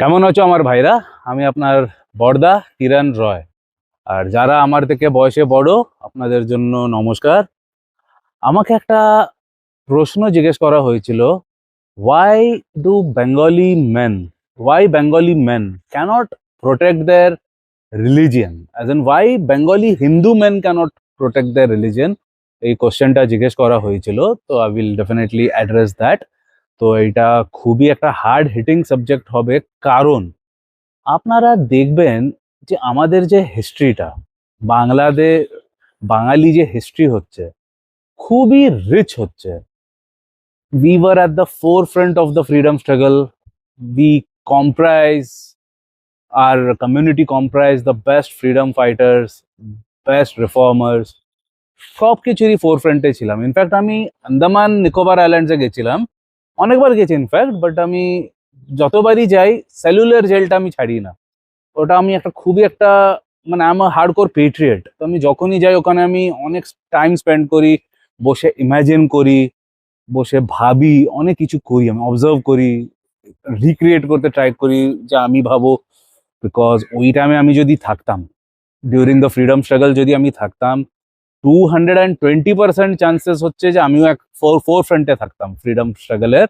কেমন আছো আমার ভাইরা? আমি আপনার বড়দা কিরণ রয়। আর যারা আমার থেকে বয়সে বড়, আপনাদের জন্য নমস্কার। আমাকে একটা প্রশ্ন জিজ্ঞেস করা হয়েছিল why do Bengali men why Bengali men cannot protect their religion as an why Bengali Hindu men cannot protect their religion এই কোশ্চেনটা জিজ্ঞেস করা হয়েছিল, তো I will definitely address that তো এটা খুবই একটা হার্ড হিটিং সাবজেক্ট হবে। কারণ আপনারা দেখবেন যে আমাদের যে হিস্ট্রিটা বাংলাদে, বাঙালি যে হিস্ট্রি হচ্ছে, খুবই রিচ হচ্ছে। We were at the forefront of the freedom struggle we comprise our community comprised the best freedom fighters best reformers সব কিছুরই ফোরফ্রন্টে ছিলাম। ইনফ্যাক্ট আমি আন্দামান নিকোবর আইল্যান্ডসে গেছিলাম। অনেকবার গেছি ইনফ্যাক্ট বাট আমি যতবারই যাই সেলুলার জেলটা আমি ছাড়ি না। ওটা আমি একটা খুবই একটা মানে আমার হার্ডকোর পেট্রিয়েট তো আমি যখনই যাই, ওখানে আমি অনেক টাইম স্পেন্ড করি, বসে ইমাজিন করি, বসে ভাবি, অনেক কিছু করি, আমি অবজার্ভ করি রিক্রিয়েট করতে ট্রাই করি, যে আমি ভাবো বিকজ ওই টাইমে আমি যদি থাকতাম ডিউরিং দ্য ফ্রিডম স্ট্রাগল যদি আমি থাকতাম টু হান্ড্রেড চান্সেস হচ্ছে যে আমিও এক ফোর ফোর ফ্রন্টে থাকতাম। ফ্রিডম স্ট্রাগলের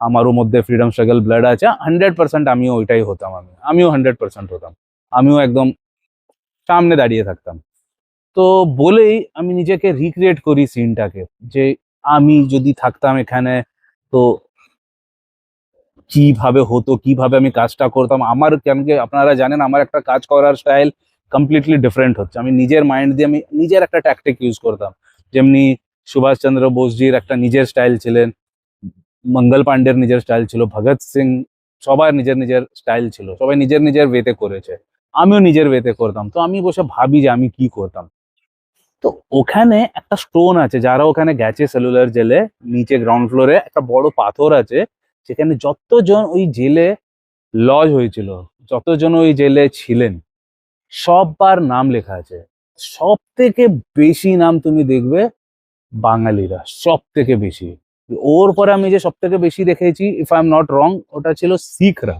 আমারও মধ্যে ফ্রিডম স্ট্রাগল ব্লাড আছে। হান্ড্রেড আমিও ওইটাই হতাম আমি। আমিও হান্ড্রেড পার্সেন্ট হতাম। আমিও একদম সামনে দাঁড়িয়ে থাকতাম। তো বলেই আমি নিজেকে রিক্রিয়েট করি সিনটাকে যে আমি যদি থাকতাম এখানে, তো কীভাবে হতো, কীভাবে আমি কাজটা করতাম? আমার কেন আপনারা জানেন, আমার একটা কাজ করার স্টাইল কমপ্লিটলি ডিফারেন্ট হচ্ছে। আমি নিজের মাইন্ড দিয়ে আমি নিজের একটা ট্যাকটিক ইউজ করতাম। যেমনি সুভাষচন্দ্র বোসজির একটা নিজের স্টাইল ছিলেন, মঙ্গল পান্ডের নিজের স্টাইল ছিল, ভগৎ সিং সবার নিজের নিজের স্টাইল ছিল, সবাই নিজের নিজের ওয়েতে করেছে। আমিও নিজের ওয়েতে করতাম। তো আমি বসে ভাবি যে আমি কি করতাম। তো ওখানে একটা স্টোন আছে, যারা ওখানে গেছে সেলুলার জেলে নিচে গ্রাউন্ড ফ্লোরে একটা বড় পাথর আছে, সেখানে যতজন ওই জেলে লজ হয়েছিল, যতজন ওই জেলে ছিলেন সববার নাম লেখা আছে। সব থেকে বেশি নাম তুমি দেখবে বাঙালিরা সব থেকে বেশি। ওর পরে আমি যে সব থেকে বেশি দেখেছি if I am not wrong ওটা ছিল শিখরা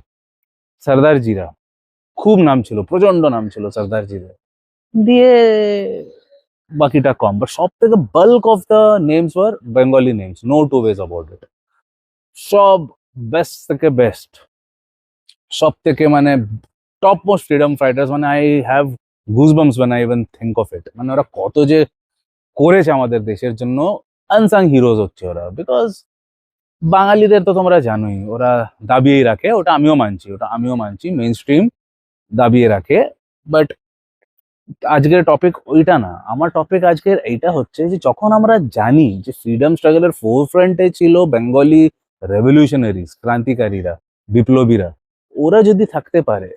সর্দারজিরা খুব নাম ছিল প্রচণ্ড নাম ছিল সর্দারজিদের দিয়ে বাকিটা কম বাট সব থেকে bulk of the names were Bengali names no two ways about it সব বেস্ট থেকে বেস্ট সব থেকে মানে টপ মোস্ট ফ্রিডম ফাইটার্স মানে I have goosebumps when I even think of it মানে ওরা কত যে করেছে আমাদের দেশের জন্য আনসাং হিরোজ হচ্ছে ওরা বিকজ বাঙালিদের তো তোমরা জানোই, ওরা দাবিয়েই রাখে, ওটা আমিও মানছি, ওটা আমিও মানছি মেইন স্ট্রিম দাবিয়ে রাখে বাট আজকের টপিক ওইটা না। আমার টপিক আজকের এইটা হচ্ছে যে, যখন আমরা জানি যে ফ্রিডম স্ট্রাগলের ফোর ফ্রন্টে ছিল বেঙ্গলি রেভলিউশনারিজ ক্রান্তিকারীরা, বিপ্লবীরা, ওরা যদি থাকতে পারে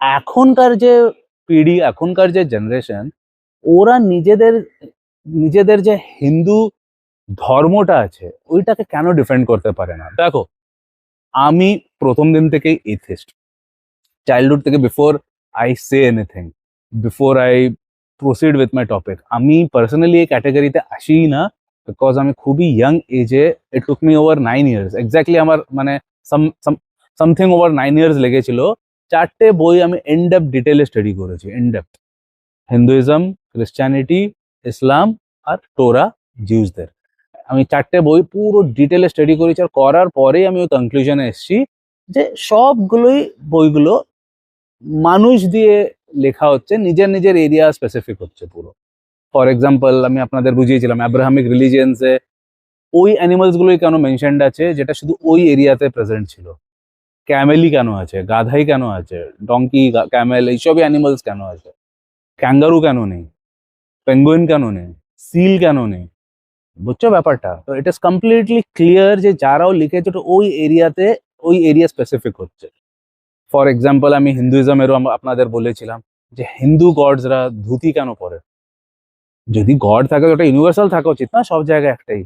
এখনকার যে পিঢ়ি এখনকার যে জেনারেশন ওরা নিজেদের নিজেদের যে হিন্দু ধর্মটা আছে, ওইটাকে কেন ডিফেন্ড করতে পারে না? দেখো, আমি প্রথম দিন থেকেই এথিস্ট চাইল্ডহুড থেকে before I say anything before I proceed with my topic আমি পার্সোনালি এই ক্যাটাগরিতে আসিই না বিকজ আমি খুবই ইয়াং এজে it took me over nine years exactly আমার মানে সামথিং ওভার নাইন ইয়ার্স লেগেছিল। চারটে বই আমি এনডেপ ডিটেলে স্টাডি করেছি এনডেপ হিন্দুইজম ক্রিশ্চিয়ানিটি ইসলাম আর টোরা জিউসদের আমি চারটে বই পুরো ডিটেলে স্টাডি করেছি আর করার পরেই আমি ওই কনক্লুশনে এসেছি যে সবগুলোই বইগুলো মানুষ দিয়ে লেখা হচ্ছে, নিজের নিজের এরিয়া স্পেসিফিক হচ্ছে পুরো। ফর এক্সাম্পল আমি আপনাদের বুঝিয়েছিলাম অ্যাব্রাহামিক রিলিজিয়ান্সে ওই অ্যানিমালস গুলোই কেন মেনশনড আছে, যেটা শুধু ওই এরিয়াতে প্রেজেন্ট ছিল। ক্যামেলি কেন আছে? গাধাই কেন আছে? ডঙ্কি ক্যামেল, এইসবই অ্যানিমালস কেন আছে? ক্যাঙ্গারু কেন নেই? পেঙ্গুইন কেন নেই? সিল কেন নেই? বুঝছ ব্যাপারটা? তো ইট ইস কমপ্লিটলি ক্লিয়ার যে যারাও লিখেছে ওটা ওই এরিয়াতে, ওই এরিয়া স্পেসিফিক হচ্ছে। ফর এক্সাম্পল আমি হিন্দুইজমেরও আপনাদের বলেছিলাম যে হিন্দু গডসরা ধুতি কেন পরে? যদি গড থাকে তো ওটা ইউনিভার্সাল থাকা উচিত না, সব জায়গায় একটাই।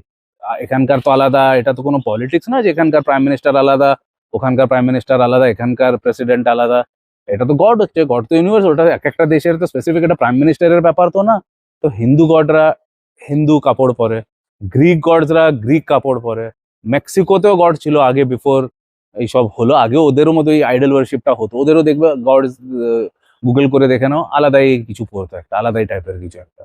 এখানকার তো আলাদা, এটা তো কোনো পলিটিক্স না যে এখানকার প্রাইম মিনিস্টার আলাদা ওখানকার প্রাইম মিনিস্টার আলাদা, এখানকার প্রেসিডেন্ট আলাদা। এটা তো গড হচ্ছে, গড তো ইউনিভার্সাল ওটা এক একটা দেশের তো স্পেসিফিক একটা প্রাইম মিনিস্টারের ব্যাপার তো না। তো হিন্দু গডরা হিন্দু কাপড় পরে, গ্রিক গডসরা গ্রিক কাপড় পরে। মেক্সিকোতেও গড ছিল আগে বিফোর এইসব হলো আগে ওদেরও মতো এই আইডল ওয়ারশিপটা হতো। ওদেরও দেখবে গড গুগল করে দেখে নাও, আলাদাই কিছু পড়তো একটা, আলাদাই টাইপের কিছু একটা।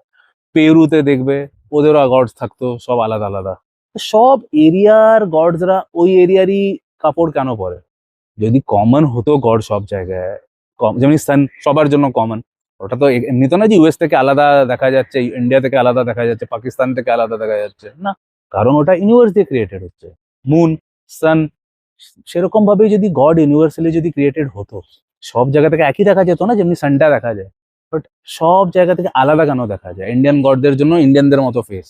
পেরুতে দেখবে, ওদেরও গডস থাকতো, সব আলাদা আলাদা। সব এরিয়ার গডসরা ওই এরিয়ারই কাপড় কেন পরে? যদি কমন হতো গড সব জায়গায় যেমন সান সবার জন্য কমন ওটা তো এমনি তো না যে ইউএস থেকে আলাদা দেখা যাচ্ছে ইন্ডিয়া থেকে আলাদা দেখা যাচ্ছে পাকিস্তান থেকে আলাদা দেখা যাচ্ছে। না, কারণ ওটা ইউনিভার্স দিয়ে ক্রিয়েটেড হচ্ছে। মুন সান সেরকম ভাবে যদি গড ইউনিভার্সালি যদি ক্রিয়েটেড হতো, সব জায়গা থেকে একই দেখা যেত না যেমনি সানটা দেখা যায়। বাট সব জায়গা থেকে আলাদা কেন দেখা যায়? ইন্ডিয়ান গডদের জন্য ইন্ডিয়ানদের মতো ফেস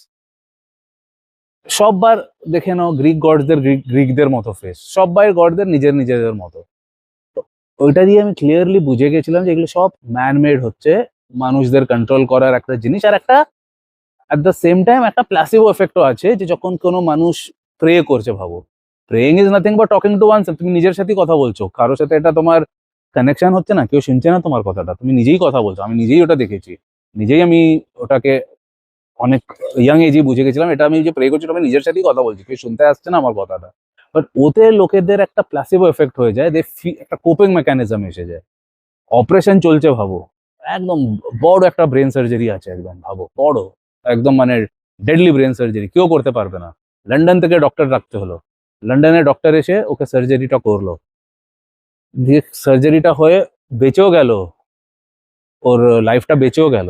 সববার দেখে নাও গ্রিক গডদের গ্রিক গ্রিকদের মতো ফেস সবাই গডদের নিজের নিজেদের মতো। ওইটা দিয়ে আমি ক্লিয়ারলি বুঝে গেছিলাম যে এগুলো সব ম্যানমেড হচ্ছে, মানুষদের কন্ট্রোল করার একটা জিনিস। আর একটা অ্যাট দ্য সেম টাইম একটা প্লাসিবো এফেক্টও আছে যে যখন কোনো মানুষ প্রে করছে, ভাবো। প্রেইং ইজ নাথিং বা টকিং টু ওয়ান তুমি নিজের সাথেই কথা বলছো। কারোর সাথে এটা তোমার কানেকশন হচ্ছে না, কেউ শুনছে না তোমার কথাটা। তুমি নিজেই কথা বলছো। আমি নিজেই ওটা দেখেছি। নিজেই আমি ওটাকে অনেক ইয়াং এজে বুঝে গেছিলাম, এটা আমি যে প্রে করছিলাম আমি নিজের সাথেই কথা বলছি, কেউ শুনতে আসছে না আমার কথাটা। বাট ওতে লোকেদের একটা প্লাসিবো এফেক্ট হয়ে যায় দে একটা কোপিং মেকানিজম এসে যায়। অপারেশন চলছে, ভাবো। একদম বড় একটা ব্রেন সার্জারি আছে, একদম, ভাবো, বড়। একদম মানে ডেডলি ব্রেন সার্জারি কেউ করতে পারবে না। লন্ডন থেকে ডক্টর রাখতে হলো। লন্ডনে ডক্টর এসে ওকে সার্জারিটা করল। দিয়ে সার্জারিটা হয়ে বেঁচেও গেল। ওর লাইফটা বেঁচেও গেল।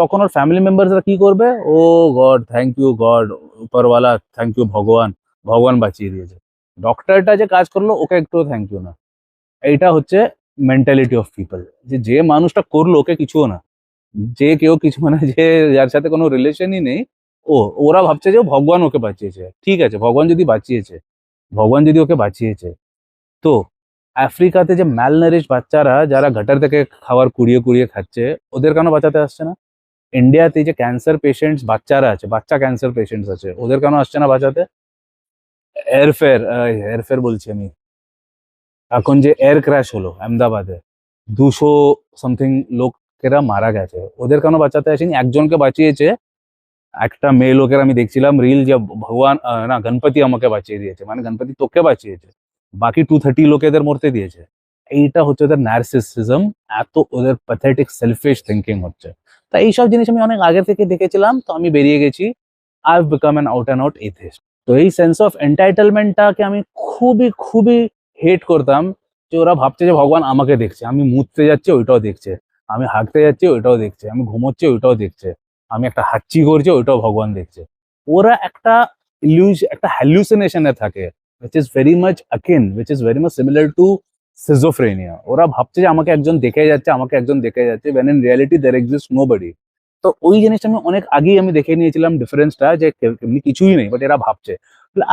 তখন ওর ফ্যামিলি মেম্বারসরা কি করবে? Oh God thank you God, উপরওয়ালা থ্যাংক ইউ ভগবান ভগবান বাঁচিয়ে দিয়েছে। ডক্টরটা যে কাজ করল, ওকে একটুও থ্যাংক ইউ না। এইটা হচ্ছে মেন্টালিটি অফ পিপল যে যে মানুষটা করল, ওকে কিছুও না। যে কেউ কিছু মানে যে যার সাথে কোনো রিলেশনই নেই, ও, ওরা ভাবছে যে ভগবান ওকে বাঁচিয়েছে। ঠিক আছে, ভগবান যদি বাঁচিয়েছে, ভগবান যদি ওকে বাঁচিয়েছে, তো আফ্রিকাতে যে ম্যালনারিশ বাচ্চারা, যারা ঘাটার থেকে খাবার কুড়িয়ে কুড়িয়ে খাচ্ছে, ওদের কেন বাঁচাতে আসছে না? ইন্ডিয়াতে যে ক্যান্সার পেশেন্টস বাচ্চারা আছে, বাচ্চা ক্যান্সার পেশেন্টস আছে, ওদের কেন আসছে না বাঁচাতে? এয়ারফেয়ার এয়ারফেয়ার বলছি আমি। এখন যে এয়ার ক্র্যাশ হলো আহমেদাবাদে, দুশো সামথিং লোকেরা মারা গেছে, ওদের কেন বাঁচাতে আসেনি? একজনকে বাঁচিয়েছে, একটা মেয়ে লোকের আমি দেখছিলাম রিল যে ভগবান না, গণপতি আমাকে বাঁচিয়ে দিয়েছে মানে গণপতি তোকে বাঁচিয়েছে, বাকি টু থার্টি লোকেদের মরতে দিয়েছে। এইটা হচ্ছে ওদের নার্সিসিজম এত ওদের প্যাথেটিক সেলফিশ থিঙ্কিং হচ্ছে। তা এইসব জিনিস আমি অনেক আগে থেকে দেখেছিলাম, তো আমি বেরিয়ে গেছি। I have become an out and out atheist তো এই সেন্স অফ এন্টাইটেলমেন্টটাকে আমি খুবই খুবই হেট করতাম যে ওরা ভাবছে যে ভগবান আমাকে দেখছে। আমি মুততে যাচ্ছি, ওইটাও দেখছে। আমি হাঁটতে যাচ্ছি, ওইটাও দেখছে। আমি ঘুমোচ্ছি, ওইটাও দেখছে। আমি একটা হাচ্চি করছি, ওইটাও ভগবান দেখছে। ওরা একটা ইলিউজ একটা হ্যালুসিনেশনে থাকে which is very much akin which is very much similar to schizophrenia ওরা ভাবছে যে আমাকে একজন দেখে যাচ্ছে, আমাকে একজন দেখে যাচ্ছে when in reality there exist nobody তো ওই জিনিসটা আমি অনেক আগেই আমি দেখে নিয়েছিলাম ডিফারেন্সটা যে এমনি কিছুই নেই বাট এরা ভাবছে।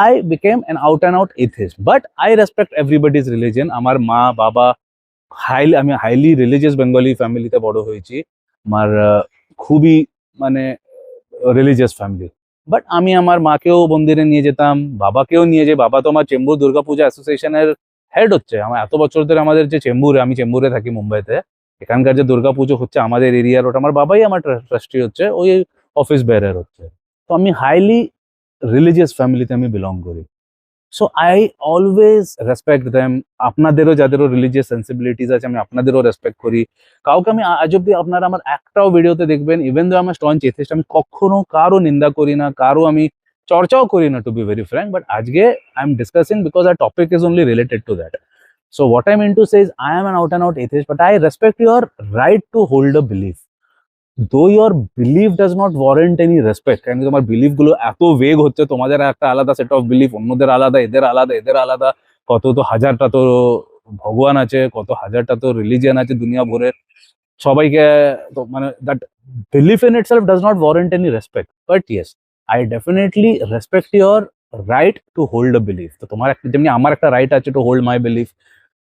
I became an out and out atheist but I respect everybody's religion আমার মা, বাবা হাইলি আমি হাইলি রিলিজিয়াস বেঙ্গলি ফ্যামিলিতে বড় হয়েছি। আমার খুবই মানে রিলিজিয়াস ফ্যামিলি বাট আমি আমার মাকেও মন্দিরে নিয়ে যেতাম, বাবাকেও নিয়ে যাই বাবা তো আমার চেম্বুর দুর্গাপূজা অ্যাসোসিয়েশনের হেড হচ্ছে। আমার এত বছর ধরে আমাদের যে চেম্বুরে, আমি চেম্বুরে থাকি মুম্বাইতে, এখানকার যে দুর্গাপুজো হচ্ছে আমাদের এরিয়ার, ওটা আমার বাবাই আমার ট্রাস্টি হচ্ছে, ওই অফিস বেয়ারার হচ্ছে। তো আমি হাইলি রিলিজিয়াস ফ্যামিলিতে আমি বিলং করি। So I always respect them আপনাদেরও যাদেরও রিলিজিয়াস সেন্সিবিলিটিস আছে, আমি আপনাদেরও রেসপেক্ট করি। কাউকে আমি আজ অব্দি আপনারা আমার একটাও ভিডিওতে দেখবেন ইভেন দো আমার স্টন চেথিস্ট আমি কখনো কারও নিন্দা করি না, কারও আমি চর্চাও করি না to be very frank but আজকে I am discussing because our topic is only related to that what I mean to say is I am an out and out atheist, but I respect your right to hold a belief. Though your belief does not warrant any respect, কারণ তোমার বিলিফগুলো এত বেগ হচ্ছে তোমাদের একটা আলাদা set of belief অন্যদের আলাদা এদের আলাদা এদের আলাদা কত তো হাজারটা তো ভগবান আছে কত হাজারটা তো রিলিজিয়ান আছে দুনিয়া ভরের সবাইকে তো মানে that belief in itself does not warrant any respect but yes I definitely respect your right to hold a belief তো তোমার একটা, যেমনি আমার একটা রাইট আছে টু হোল্ড মাই বিলিফ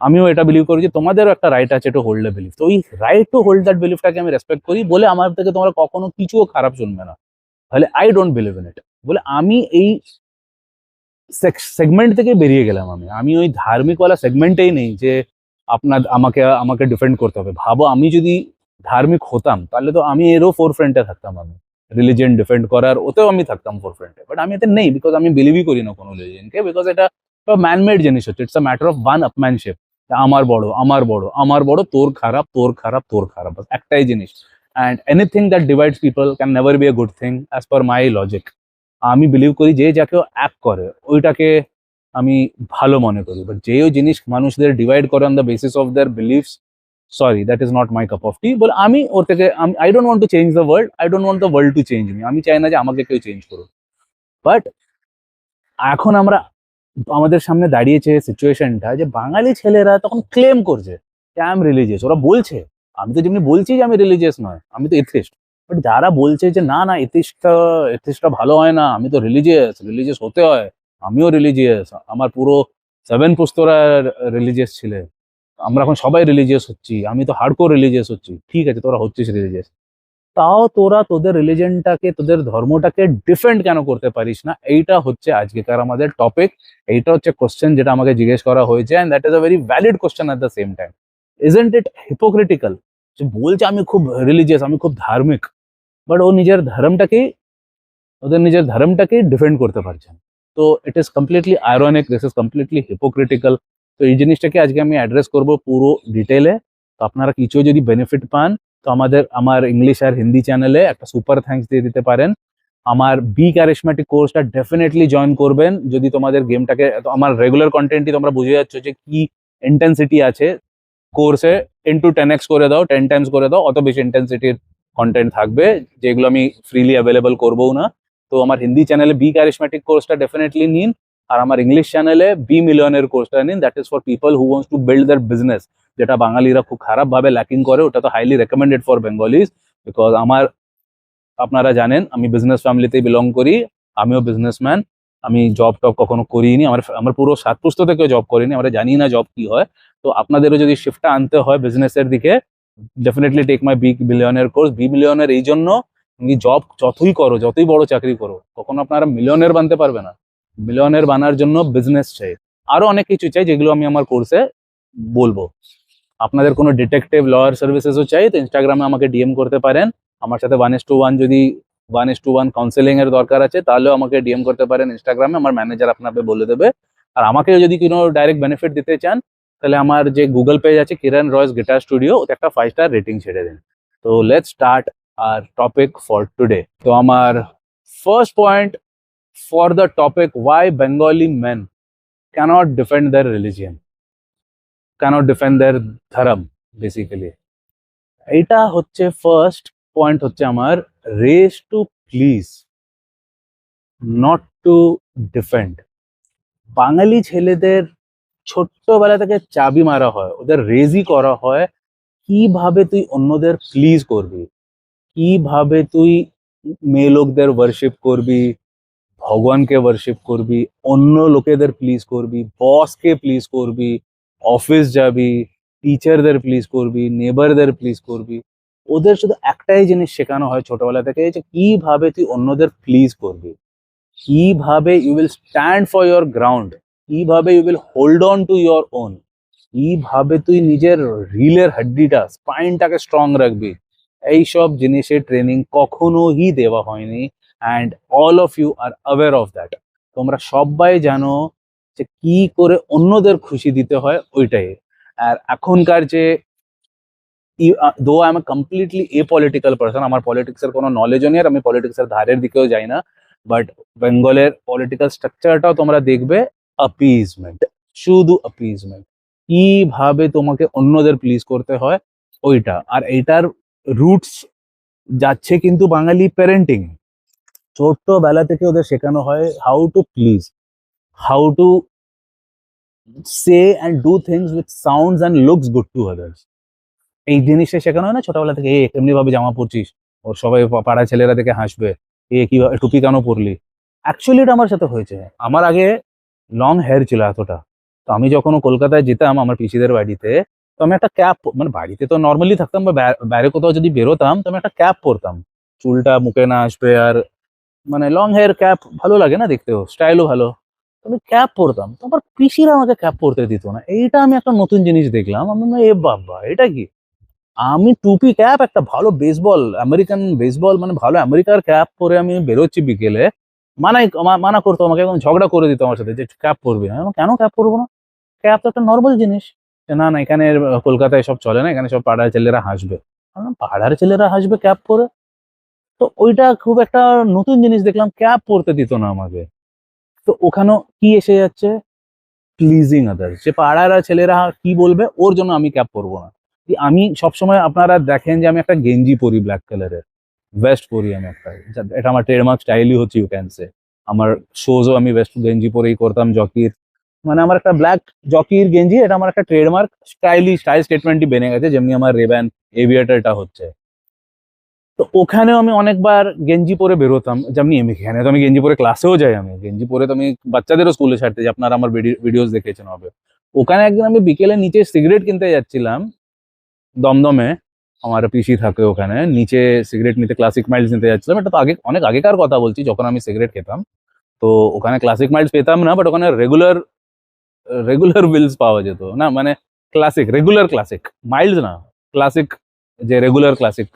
আমিও এটা বিলিভ করি যে তোমাদেরও একটা রাইট আছে টু হোল্ড আ বিলিফ তো ওই রাইট টু হোল্ড দ্যাট বিলিফটাকে আমি রেসপেক্ট করি বলে আমার থেকে তোমরা কখনো কিছুও খারাপ শুনবে না। তাহলে I don't believe in it বলে আমি এই সেগমেন্ট থেকে বেরিয়ে গেলাম আমি। আমি ওই ধার্মিকওয়ালা সেগমেন্টেই নেই যে আপনার, আমাকে আমাকে ডিফেন্ড করতে হবে। ভাবো আমি যদি ধার্মিক হতাম, তাহলে তো আমি এরও ফোর ফ্রন্টে থাকতাম আমি। রিলিজিয়ন ডিফেন্ড করার, ওতেও আমি থাকতাম ফোর ফ্রন্টে বাট আমি এতে নেই বিকজ আমি বিলিভই করি না কোনো রিলিজিয়নকে বিকজ এটা ম্যানমেড জিনিস হচ্ছে। It's a matter of one upmanship আমার বড় আমার বড় আমার বড়, তোর খারাপ তোর খারাপ তোর খারাপ। একটাই জিনিস। And anything that divides people can never be a good thing as per my logic আমি বিলিভ করি যে যাকেও অ্যাক্ট করে, ওইটাকে আমি ভালো মনে করি। বাট যেও জিনিস মানুষদের ডিভাইড করে on the basis of their beliefs sorry that is not my cup of tea বলে আমি ওর থেকে, আমি I don't want to change the world I don't want the world to change me আমি চাই না যে আমাকে কেউ চেঞ্জ করুক। বাট এখন আমরা আমাদের সামনে দাঁড়িয়েছে সিচুয়েশনটা যে বাঙালি ছেলেরা তখন ক্লেম করছে যে আই এম রিলিজিয়াস ওরা বলছে। আমি তো যেমনি বলছি যে আমি রিলিজিয়াস নয়, আমি তো এথিস্ট বাট যারা বলছে যে না না এথিস্টটা এথিস্টটা ভালো হয় না, আমি তো রিলিজিয়াস রিলিজিয়াস হতে হয়, আমিও রিলিজিয়াস আমার পুরো সেভেন পুস্তরা রিলিজিয়াস ছিলেন। আমরা এখন সবাই রিলিজিয়াস হচ্ছি, আমি তো হার্ড হার্ডকোর রিলিজিয়াস হচ্ছি, ঠিক আছে, তোরা হচ্ছিস রিলিজিয়াস তাও তোরা তোদের রিলিজনটাকে তোদের ধর্মটাকে ডিফেন্ড কেন করতে পারিস না? এইটা হচ্ছে আজকেকার আমাদের টপিক এইটা হচ্ছে কোশ্চেন যেটা আমাকে জিজ্ঞেস করা হয়েছে and that is a very valid question at the same time isn't it hypocritical যে বলছে আমি খুব রিলিজিয়াস আমি খুব ধার্মিক বাট ও নিজের ধর্মটাকেই, ওদের নিজের ধর্মটাকেই ডিফেন্ড করতে পারছেন তো it is completely ironic this is completely hypocritical তো এই জিনিসটাকে আজকে আমি অ্যাড্রেস করব পুরো ডিটেলে তো আপনারা কিছু যদি বেনিফিট পান, তো আমাদের, আমার ইংলিশ আর হিন্দি চ্যানেলে একটা সুপার থ্যাঙ্কস দিয়ে দিতে পারেন। আমার বি ক্যারিশম্যাটিক কোর্সটা ডেফিনেটলি জয়েন করবেন। যদি তোমাদের গেমটাকে আমার রেগুলার কন্টেন্টই তোমরা বুঝে যাচ্ছ যে কি ইন্টেন্সিটি আছে কোর্সে ইন্টু টেন এক্স করে দাও টেন টাইমস করে দাও, অত বেশি ইন্টেন্সিটির কন্টেন্ট থাকবে, যেগুলো আমি ফ্রিলি অ্যাভেলেবল করবও না। তো আমার হিন্দি চ্যানেলে বি ক্যারিশম্যাটিক কোর্সটা ডেফিনেটলি নিন। আর আমার ইংলিশ চ্যানেলে বি মিলিয়নের কোর্সটা নিন that is for people who wants to build their business যেটা বাঙালিরা খুব খারাপভাবে ল্যাকিং করে, ওটা তো highly recommended for Bengalis because আমার, আপনারা জানেন, আমি বিজনেস ফ্যামিলিতেই বিলং করি, আমিও বিজনেসম্যান আমি জব টব কখনো করিনি, আমার আমার পুরো সাত পুস্ত থেকেও জব করিনি, আমরা জানি না জব কি হয়, তো আপনাদেরও যদি শিফটটা আনতে হয় বিজনেসের দিকে ডেফিনেটলি টেক মাই বি মিলিয়নের কোর্স বি মিলিয়নের এই জন্য জব যতই করো, যতই বড় চাকরি করো, কখনো আপনারা মিলিয়নের বানতে পারবে না। মিলিয়নের বানার জন্য বিজনেস চাই। আরও অনেক কিছু চাই যেগুলো আমি আমার কোর্সে বলব। আপনাদের কোনো ডিটেকটিভ লয়ার সার্ভিসেসও চাই, তো ইনস্টাগ্রামে আমাকে ডিএম করতে পারেন। আমার সাথে ওয়ান এস টু ওয়ান যদি one is to one counselling এর দরকার আছে, তাহলেও আমাকে ডিএম করতে পারেন ইনস্টাগ্রামে আমার ম্যানেজার আপনাকে বলে দেবে। আর আমাকে যদি কোনো ডাইরেক্ট বেনিফিট দিতে চান, তাহলে আমার যে গুগল পেজ আছে কিরণ রয়েস গিটার স্টুডিও ওতে একটা ফাইভ স্টার রেটিং ছেড়ে দিন। তো let start our topic for today তো আমার first point for the topic why Bengali men cannot defend their religion cannot defend their ধর্ম বেসিক্যালি এইটা হচ্ছে ফার্স্ট পয়েন্ট হচ্ছে আমার race to please not to defend Bangali ছেলেদের ছোট্টবেলা থেকে চাবি মারা হয়, ওদের রেজি করা হয়, কীভাবে তুই অন্যদের প্লিজ করবি, কীভাবে তুই মেয়ে লোকদের ওয়ার্শিপ করবি ভগবানকে ওয়ার্শিপ করবি, অন্য লোকেদের প্লিজ করবি বসকে প্লিজ করবি অফিস যাবি টিচারদের প্লিজ করবি নেবারদের প্লিজ করবি। ওদের শুধু একটাই জিনিস শেখানো হয় ছোটবেলা থেকে, যে কীভাবে তুই অন্যদের প্লিজ করবি। কীভাবে you will stand for your ground কীভাবে you will hold on to your own কীভাবে তুই নিজের রিলের হাড্ডিটা স্পাইনটাকে স্ট্রং রাখবি। এইসব জিনিসের ট্রেনিং কখনোই দেওয়া হয়নি। And all of you are aware of that তোমরা সবাই জানো যে কি করে অন্যদের খুশি দিতে হয় ওইটাই। আর এখনকার যে though I am completely apolitical person আমার পলিটিক্সের কোনো নলেজও নেই, আর আমি পলিটিক্সের ধারের দিকেও যাই না বাট বেঙ্গলের পলিটিক্যাল স্ট্রাকচারটাও তোমরা দেখবে অপিজমেন্ট শুধু অপিজমেন্ট কীভাবে তোমাকে অন্যদের প্লিজ করতে হয়, ওইটা। আর এইটার রুটস যাচ্ছে কিন্তু বাঙালি প্যারেন্টিং ছোট্টবেলা থেকে ওদের শেখানো হয় how to please how to say and do things with sounds and looks good to others এই জিনিসটা শেখানো হয় না ছোটবেলা থেকে, এ, এমনি ভাবে জামা পরছিস ওর সবাই পা- পাড়ার ছেলেরা দেখে হাসবে, এ, কি টুপি কেন পরলি? অ্যাকচুয়ালি এটা আমার সাথে হয়েছে। আমার আগে লং হেয়ার ছিল এতটা। তো আমি যখন কলকাতায় যেতাম আমার পিসিদের বাড়িতে, তো আমি একটা ক্যাপ মানে বাড়িতে তো নর্মালি থাকতাম বা- বাইরে কোথাও যদি বেরোতাম, তো আমি একটা ক্যাপ পরতাম। চুলটা মুখে না আসবে আর মানে লং হেয়ার ক্যাপ ভালো লাগে না দেখতেও স্টাইলও ভালো। আমি ক্যাপ পরতাম। তো আমার পিসিরা আমাকে ক্যাপ পরতে দিত না। এইটা আমি একটা নতুন জিনিস দেখলাম। আমি এ বাবা, এটা কি? আমি টুপি ক্যাপ একটা ভালো বেসবল আমেরিকান বেসবল মানে ভালো আমেরিকার ক্যাপ পরে আমি বেরোচ্ছি বিকেলে। মানাই মানা করতো আমাকে এবং ঝগড়া করে দিত আমার সাথে যে ক্যাপ পরবি না। কেন ক্যাপ পরবো না? ক্যাব তো একটা নর্মাল জিনিস। না না এখানে কলকাতায় সব চলে না, এখানে সব পাড়ার ছেলেরা হাসবে। পাড়ার ছেলেরা হাসবে ক্যাপ পরে? তো ওইটা খুব একটা নতুন জিনিস দেখলাম, ক্যাব পরতে দিত না আমাকে। তো ওখানেও কি এসে যাচ্ছে? প্লিজিং আদার্স যে পাড়ার ছেলেরা কি বলবে, ওর জন্য আমি ক্যাব পরবো না। আমি সবসময় আপনারা দেখেন যে আমি একটা গেঞ্জি পরি ব্ল্যাক কালারের ভেস্ট পরি আমি একটা। এটা আমার ট্রেডমার্ক স্টাইলই হচ্ছে ইউ ক্যান সে আমার শোজও আমি ভেস্ট গেঞ্জি পরেই করতাম জকির মানে আমার একটা ব্ল্যাক জকির গেঞ্জি, এটা আমার একটা ট্রেডমার্ক স্টাইলি স্টাইল স্টেটমেন্টই বেনে গেছে, যেমনি আমার রেব্যান এভিয়েটারটা হচ্ছে। তো ওখানেও আমি অনেকবার গেঞ্জি পরে বেরোতাম। যেমনি এমনি এখানে তো আমি গেঞ্জি পরে ক্লাসেও যাই আমি। গেঞ্জি পরে তো আমি বাচ্চাদেরও স্কুলে ছাড়তে যে আপনারা আমার ভিডিওস দেখেছেন হবে। ওখানে একদিন আমি বিকেলে নিচে সিগারেট কিনতে যাচ্ছিলাম। দমদমে আমার পিসি থাকে ওখানে। নিচে সিগারেট নিতে ক্লাসিক মাইলস নিতে যাচ্ছিলাম। এটা তো আগে, অনেক আগেকার কথা বলছি, যখন আমি সিগারেট খেতাম। তো ওখানে ক্লাসিক মাইলস পেতাম না বাট ওখানে রেগুলার রেগুলার বিলস পাওয়া যেত। না মানে ক্লাসিক রেগুলার ক্লাসিক মাইলস না ক্লাসিক যে রেগুলার ক্লাসিক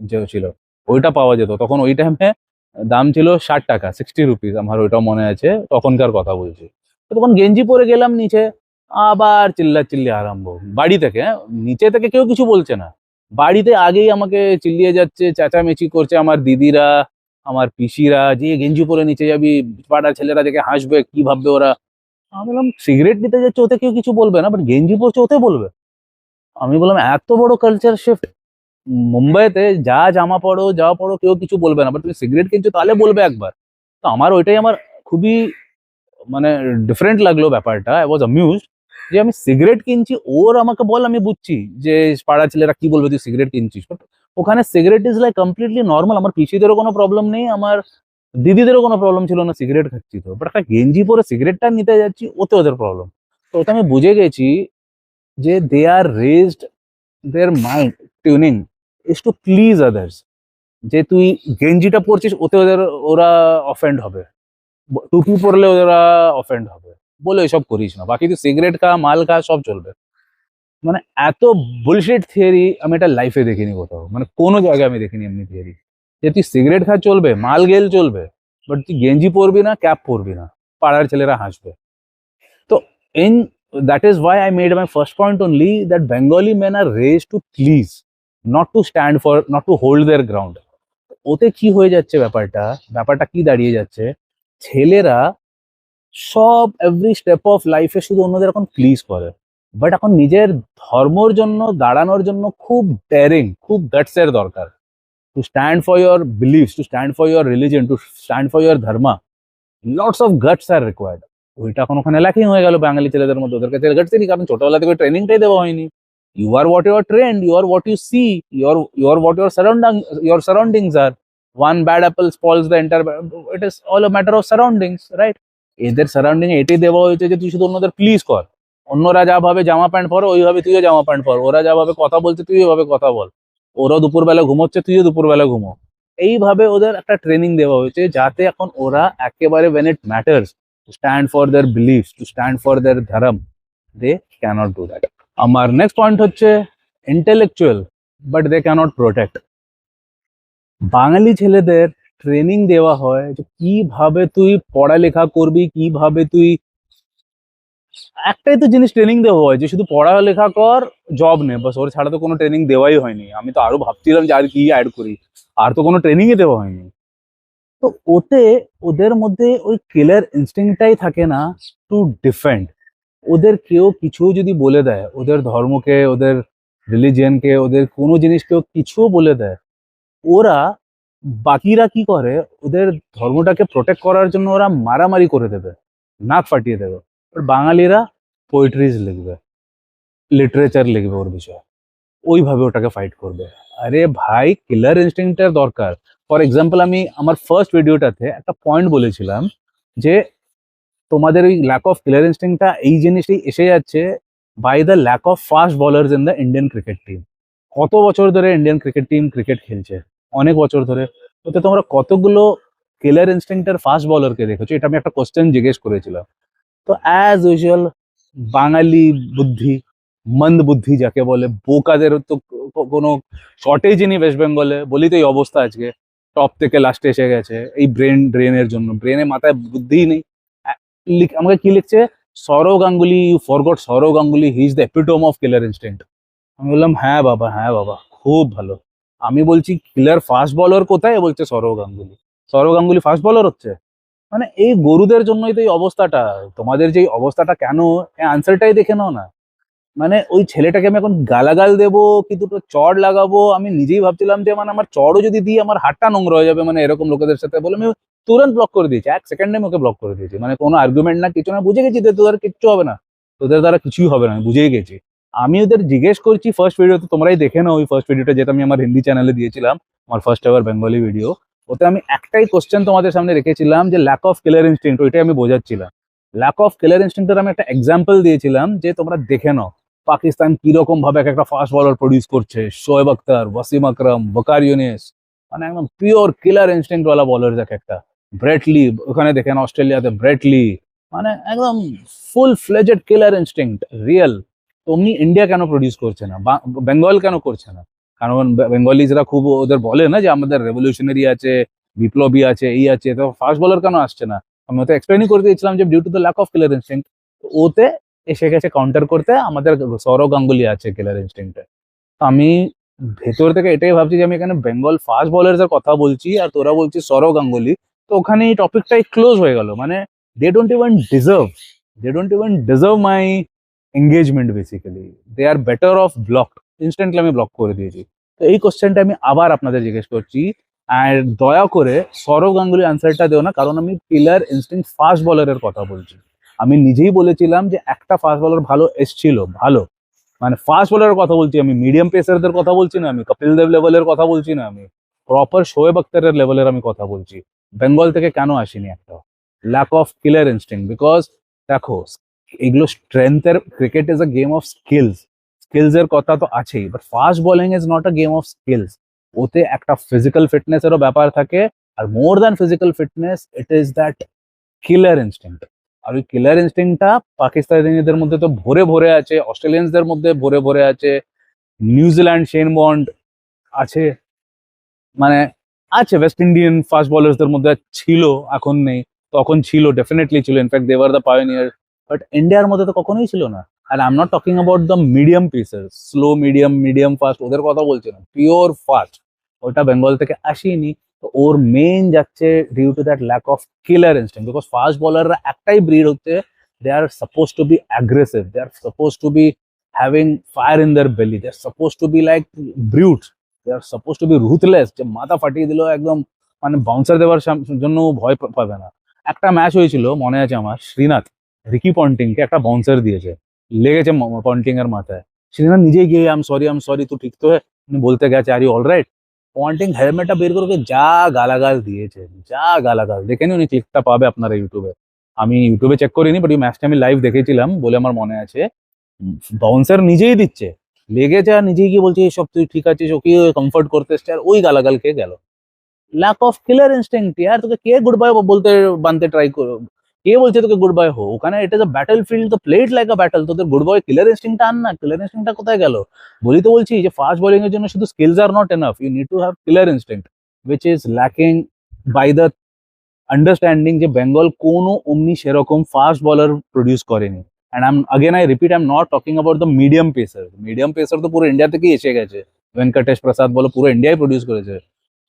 যে ছিল, ওইটা পাওয়া যেত। তখন ওই টাইমে দাম ছিল ষাট টাকা সিক্সটি রুপিস আমার ওইটাও মনে আছে, তখনকার কথা বলছি। তো তখন গেঞ্জি পরে গেলাম নিচে, আবার চিল্লা চিল্লি আরম্ভ। বাড়ি থেকে হ্যাঁ? নিচে থেকে কেউ কিছু বলছে না। বাড়িতে আগেই আমাকে চিল্লিয়ে যাচ্ছে, চেঁচামেচি করছে আমার দিদিরা, আমার পিসিরা, যে গেঞ্জি পরে নিচে যাবি, পাড়ার ছেলেরা দেখে হাসবে, কি ভাববে ওরা? আমি বললাম, সিগারেট নিতে যাচ্ছে, ওতে কেউ কিছু বলবে না বাট গেঞ্জি পরছে, ওতে বলবে। আমি বললাম, এত বড় কালচার শিফট মুম্বাইতে যা জামা পড়ো যা পড়ো কেউ কিছু বলবে না। বাট তুমি সিগারেট কিনছো, তাহলে বলবে একবার। তো আমার ওইটাই আমার খুবই মানে ডিফারেন্ট লাগল ব্যাপারটা। আই ওয়াজ অ্যামিউজড যে আমি সিগারেট কিনছি, ওর আমাকে বল, আমি বুঝছি যে পাড়া ছেলেরা কি বলবে তুই সিগারেট কিনছিস। ওখানে cigarette is like completely normal আমার পিসিদেরও কোনো প্রবলেম নেই, আমার দিদিদেরও কোনো প্রবলেম ছিল না সিগারেট খাচ্ছি তো। বাট একটা গেঞ্জি পরে সিগারেটটা নিতে যাচ্ছি, ওতে ওদের প্রবলেম তো ওটা আমি বুঝে গেছি যে they are raised their mind tuning is to please others যে তুই গেঞ্জিটা পরছিস, ওতে ওদের, ওরা অফেন্ড হবে। টুপি পরলে ওরা অফেন্ড হবে। বলে এসব করিস না। বাকি তুই সিগারেট খা, মাল খা, সব চলবে। মানে এত বুলশিট থিওরি আমি এটা লাইফে দেখিনি কোথাও। মানে কোনো জায়গায় আমি দেখিনি এমনি থিওরি যে তুই সিগারেট খা চলবে, মাল গেল চলবে বাট তুই গেঞ্জি পরবি না ক্যাপ পরবি না। পাড়ার ছেলেরা হাসবে। তো in that is why I made my first point only that Bengali men are raise to please not to stand for not to hold their ground ওতে কি হয়ে যাচ্ছে ব্যাপারটা? ব্যাপারটা কি দাঁড়িয়ে যাচ্ছে? ছেলেরা সব এভরি স্টেপ অফ লাইফে শুধু অন্যদের এখন প্লিজ করে। বাট এখন নিজের ধর্মর জন্য, দাঁড়ানোর জন্য খুব ডেয়ারিং খুব গাটসের দরকার। To stand for your beliefs to stand for your religion to stand for your dharma lots of guts are required ওইটা এখন ওখানে ল্যাকিং হয়ে গেল বাঙালি ছেলেদের মধ্যে। ওদের কাছে গাটসই নেই কারণ ছোটবেলা থেকে ট্রেনিংটাই দেওয়া হয়নি। You are what you're trained you are what you see you're you're what your surrounding your surroundings are one bad apple spoils the entire it is all a matter of surroundings right এদের surrounding এটাই দেওয়া হয়েছে যে তুই শুধু অন্যদের please কর। অন্যরা যা ভাবে জামা প্যান্ট পরো ওইভাবে তুইও জামা প্যান্ট পর। ওরা যা ভাবে কথা বলছে তুই ওইভাবে কথা বল। ওরাও দুপুরবেলা ঘুমোচ্ছে, তুইও দুপুরবেলা ঘুমো। এইভাবে ওদের একটা ট্রেনিং দেওয়া হয়েছে যাতে এখন ওরা একেবারে when it matters to stand for their beliefs to stand for their dharma they cannot do that আমার নেক্সট পয়েন্ট হচ্ছে intellectual but they cannot protect বাঙালি ছেলেদের ট্রেনিং দেওয়া হয় যে কীভাবে তুই পড়ালেখা করবি, কীভাবে তুই একটাই তো জিনিস ট্রেনিং দেওয়া হয় যে শুধু পড়ালেখা কর জব নে। বাস ওর ছাড়া তো কোনো ট্রেনিং দেওয়াই হয়নি। আমি তো আরও ভাবছিলাম যে আর কি অ্যাড করি। আর তো কোনো ট্রেনিংই দেওয়া হয়নি। তো ওতে ওদের মধ্যে ওই কিলার ইনস্টিংটাই থাকে না টু ডিফেন্ড ওদের কেউ কিছু যদি বলে দেয়, ওদের ধর্মকে, ওদের রিলিজিয়নকে ওদের কোনো জিনিস কেউ কিছু বলে দেয়, ওরা বাকিরা কি করে? ওদের ধর্মটাকে প্রোটেক্ট করার জন্য ওরা মারামারি করে দেবে, নাক ফাটিয়ে দেবে। বাঙালিরা পোয়েট্রিজ লিখবে লিটারেচার লিখবে ওর বিষয়ে, ওইভাবে ওটাকে ফাইট করবে। আরে ভাই কিলার ইনস্টিংটার দরকার। ফর এক্সাম্পল আমি আমার ফার্স্ট ভিডিওটাতে একটা পয়েন্ট বলেছিলাম যে তোমাদের ওই ল্যাক অফ কিলার ইনস্টিংটা এই জিনিসটাই এসে যাচ্ছে by the lack of fast bowlers in the Indian cricket team কত বছর ধরে ইন্ডিয়ান ক্রিকেট টিম ক্রিকেট খেলছে? অনেক বছর ধরে। ওতে তোমরা কতগুলো কিলার ইনস্টিংটার ফাস্ট বলারকে দেখেছ? এটা আমি একটা কোশ্চেন জিজ্ঞেস করেছিলাম। তো অ্যাজ ইউজুয়াল বাঙালি বুদ্ধি, মন্দ বুদ্ধি যাকে বলে, বোকাদের তো কোনো শর্টেজই নেই ওয়েস্ট বেঙ্গলে বলি তো এই অবস্থা আজকে। টপ থেকে লাস্টে এসে গেছে। এই ব্রেন ড্রেনের জন্য। ব্রেনে মাথায় বুদ্ধিই নেই। আমাকে কি লিখছে? Sourav Ganguly you forgot Sourav Ganguly he is the epitome of killer instinct আমি বললাম হ্যাঁ বাবা হ্যাঁ বাবা, খুব ভালো। আমি বলছি কিলার ফাস্ট বলার কোথায়? বলছে সৌরভ গাঙ্গুলি সৌরভ গাঙ্গুলি ফাস্ট বলার হচ্ছে? মানে এই গরুদের জন্যই তো এই অবস্থাটা। তোমাদের যে অবস্থাটা কেন? এই আনসারটাই দেখে নাও না। মানে ওই ছেলেটাকে আমি এখন গালাগাল দেবো, কি দুটো চড় লাগাবো? আমি নিজেই ভাবছিলাম যে মানে আমার চড়ও যদি দিই, আমার হাতটা নোংরা হয়ে যাবে মানে এরকম লোকেদের সাথে বলে আমি তুরন্ত ব্লক করে দিয়েছে, এক সেকেন্ডে ওকে ব্লক করে দিয়েছি। মানে কোনো আর্গুমেন্ট না, কিছু না, বুঝে গেছি যে তোদের কিচ্ছু হবে না। তোদের দ্বারা কিছুই হবে না, আমি বুঝেই গেছি। আমি ওদের জিজ্ঞেস করছি ফার্স্ট ভিডিওতে তোমরাই দেখে নাও ওই ফার্স্ট ভিডিওটা যেটা আমি আমার হিন্দি চ্যানেলে দিয়েছিলাম, আমার ফার্স্ট এভার বেঙ্গলি ভিডিও ওতে আমি একটাই কোশ্চেন তোমাদের সামনে রেখেছিলাম যে ল্যাক অফ কিলার ইনস্টিংক্ট ওইটাই আমি বোঝাচ্ছিলাম। ল্যাক অফ কিলার ইনস্টিংক্টের আমি একটা এক্সাম্পল দিয়েছিলাম যে তোমরা দেখে নাও। পাকিস্তান কীরকম ভাবে এক একটা ফাস্ট বলার প্রডিউস করছে শোয়েব আক্তার ওয়াসিম আকরম বকার ইউনিস মানে একদম পিওর কিলার ইনস্টিংক্ট ওয়ালা বলার এক একটা। ব্রেটলি ওখানে দেখেন অস্ট্রেলিয়াতে ব্রেটলি মানে একদম full fledged killer instinct real অমনি ইন্ডিয়া কেন প্রডিউস করছে না? বেঙ্গল কেন করছে না? কারণ বেঙ্গলিজরা খুব ওদের বলে না যে, আমাদের রেভলিউশনারি আছে, বিপ্লবী আছে, এই আছে। তো ফাস্ট বলার কেন আসছে না? আমি ওতে এক্সপ্লেনই করে দিয়েছিলাম যে due to the lack of killer instinct ওতে এসে গেছে কাউন্টার করতে, আমাদের সৌরভ গাঙ্গুলি আছে কিলার ইনস্টিংক্টে আমি ভেতর থেকে এটাই ভাবছি যে, আমি এখানে বেঙ্গল ফাস্ট বলার্স এর কথা বলছি, আর তোরা বলছিস সৌরভ গাঙ্গুলি। তো ওখানে এই টপিকটাই ক্লোজ হয়ে গেল। মানে they don't even deserve they don't even deserve my engagement basically they are better off block instantly আমি ব্লক করে দিয়েছি। তো এই কোশ্চেনটা আমি আবার আপনাদের জিজ্ঞেস করছি। আর দয়া করে সৌরভ গাঙ্গুলি আনসারটা দেও না, কারণ আমি পিলার ইনস্টিং ফাস্ট বলারের কথা বলছি। আমি নিজেই বলেছিলাম যে একটা ফাস্ট বলার ভালো এসছিল, ভালো। মানে ফাস্ট বলারের কথা বলছি আমি মিডিয়াম পেসারদের কথা বলছি না আমি, কপিল দেব লেভেলের কথা বলছি না আমি। প্রপার শোয়েব আক্তারের লেভেলের আমি কথা বলছি। বেঙ্গল থেকে কেন আসেনি একটা? Lack of killer instinct because দেখো, এগুলো স্ট্রেংথের cricket is a game of skills skills এর কথা তো আছেই but fast bowling is not a game of skills ওতে একটা ফিজিক্যাল ফিটনেসেরও ব্যাপার থাকে, আর more than physical fitness it is that killer instinct আর ওই কিলার ইনস্টিংটা পাকিস্তানিদের মধ্যে তো ভরে ভরে আছে অস্ট্রেলিয়ানসদের মধ্যে ভরে ভরে আছে, নিউজিল্যান্ড শেন বন্ড আছে। মানে আছে ওয়েস্ট ইন্ডিয়ান ফাস্ট বলার্সদের মধ্যে ছিল, এখন নেই, তখন ছিল ডেফিনেটলি ছিল ইনফ্যাক্ট দেওয়ার দ্য পায়োনিয়ার বাট ইন্ডিয়ার মধ্যে তো কখনোই ছিল না আর I am not talking about the medium pacers slow medium medium fast ওদের কথা বলছি না পিওর ফাস্ট ওটা বেঙ্গল থেকে আসেনি, তো ওর মেইন যাচ্ছে due to that lack of killer instinct because fast বলাররা একটাই ব্রিড হচ্ছে they are suppose to be aggressive they are suppose to be having fire in their belly they are suppose to be like brute they are suppose to be ruthless যে মাথা ফাটিয়ে দিল একদম মানে bouncer দেওয়ার জন্য ভয় পাবে না। একটা ম্যাচ হয়েছিল, মনে আছে আমার, শ্রীনাথ, রিকি পন্টিংকে একটা বাউন্সার দিয়েছে, লেগেছে পন্টিং এর মাথায়। শ্রীনাথ নিজেই গিয়ে আম সরি আম সরি তুই ঠিক তো উনি বলতে গেছে are you all right Ponting হেলমেটটা বের করে যা গালাগাল দিয়েছে, যা গালাগাল। দেখে উনি ক্লিপটা পাবে আপনারা ইউটিউবে আমি ইউটিউবে চেক করিনি বাট এই ম্যাচটা আমি লাইভ দেখেছিলাম বলে আমার মনে আছে। বাউন্সার নিজেই দিচ্ছে। লেগেছে আর নিজেই গিয়ে বলছে সব তুই ঠিক আছিস ওকে কমফর্ট করতে এসছে। আর ওই গালাগাল খেয়ে গেল। ল্যাক অফ কিলার ইনস্টিংক্ট ইয়ার, তোকে কে গুড বাই বলতে বানতে ট্রাই কে বলছে তোকে গুড বাই হো? ওখানে এটা যে ব্যাটল ফিল্ড তো প্লেট লাইক আ ব্যাটল তোদের গুড বাই কিলার ইনস্টিংটা আন না কিলার ইনস্টিংটা কোথায় গেল? বলি তো বলছি যে ফাস্ট বোলিং এর জন্য শুধু skills are not enough you need to have killer instinct which is lacking by the understanding যে বেঙ্গল কোনো অমনি সেরকম ফাস্ট বলার প্রডিউস করেনি। And um again I repeat I am not talking about the medium pacer medium pacer তো পুরো India থেকেই এসে গেছে। ভেঙ্কটেশ প্রসাদ বলো, পুরো ইন্ডিয়ায় প্রডিউস করেছে।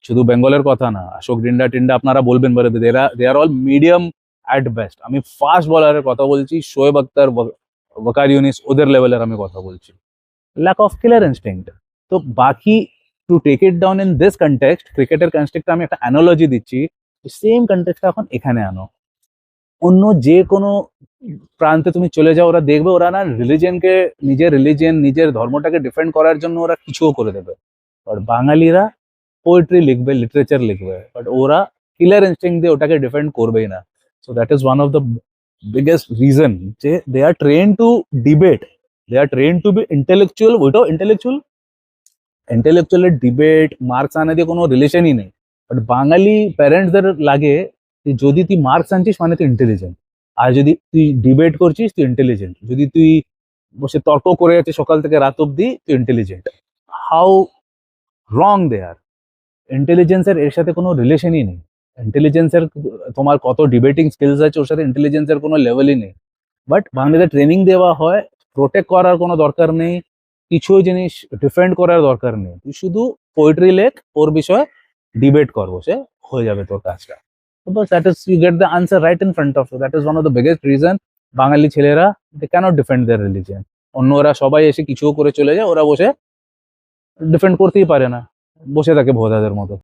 শুধু বেঙ্গলের কথা না অশোক ডিন্ডা টিন্ডা আপনারা বলবেন, বলে they are all medium at best আমি ফাস্ট বলারের কথা বলছি শোয়েব আক্তার ওয়াকার ইউনিস ওদের লেভেলের আমি কথা বলছি। ল্যাক অফ কিলার ইনস্টিংক্ট তো বাকি to take it down in this context ক্রিকেটের কনস্টেক্টটা আমি একটা অ্যানোলজি দিচ্ছি। সেম কন্টেক্সটটা এখন এখানে আনো। অন্য যে কোনো প্রান্তে তুমি চলে যাও, ওরা দেখবে, ওরা না রিলিজিয়নকে নিজের রিলিজিয়ন নিজের ধর্মটাকে ডিফেন্ড করার জন্য ওরা কিছুও করে দেবে। বাট বাঙালিরা পোয়েট্রি লিখবে লিটারেচার লিখবে বাট ওরা কিলার ইনস্টিং দিয়ে ওটাকে ডিফেন্ড করবেই না। So that is one of the biggest reason যে they are train to debate they are train to be intellectual ওইটাও ইন্টেলেকচুয়াল ইন্টেলেকচুয়ালের ডিবেট মার্কস আনা কোনো রিলেশনই নেই। বাট বাঙালি প্যারেন্টসদের লাগে যদি তুই মার্কস আনছিস মানে তুই ইন্টেলিজেন্ট আর যদি তুই ডিবেট করছিস, তুই ইন্টেলিজেন্ট যদি তুই বসে তর্ক করে যাচ্ছিস সকাল থেকে রাত অব্দি তুই ইন্টেলিজেন্ট হাউ রং দে আর ইন্টেলিজেন্সের এর সাথে কোনো রিলেশনই নেই। ইন্টেলিজেন্সের তোমার কত ডিবেটিং স্কিলস আছে, ওর সাথে ইন্টেলিজেন্সের কোনো লেভেলই নেই। বাট বাংলাতে ট্রেনিং দেওয়া হয় প্রোটেক্ট করার কোনো দরকার নেই, কিছু জিনিস ডিফেন্ড করার দরকার নেই। তুই শুধু পোয়েট্রি লেখ, ওর বিষয়ে ডিবেট করব সে হয়ে যাবে তোর কাজটা। বাস that is you get the answer right in front of that is one of the biggest reason বাঙালি ছেলেরা they cannot defend their religion অন্যরা সবাই এসে কিছুও করে চলে যায়, ওরা বসে ডিফেন্ড করতেই পারে না। বসে থাকে ভোদাদের মতো।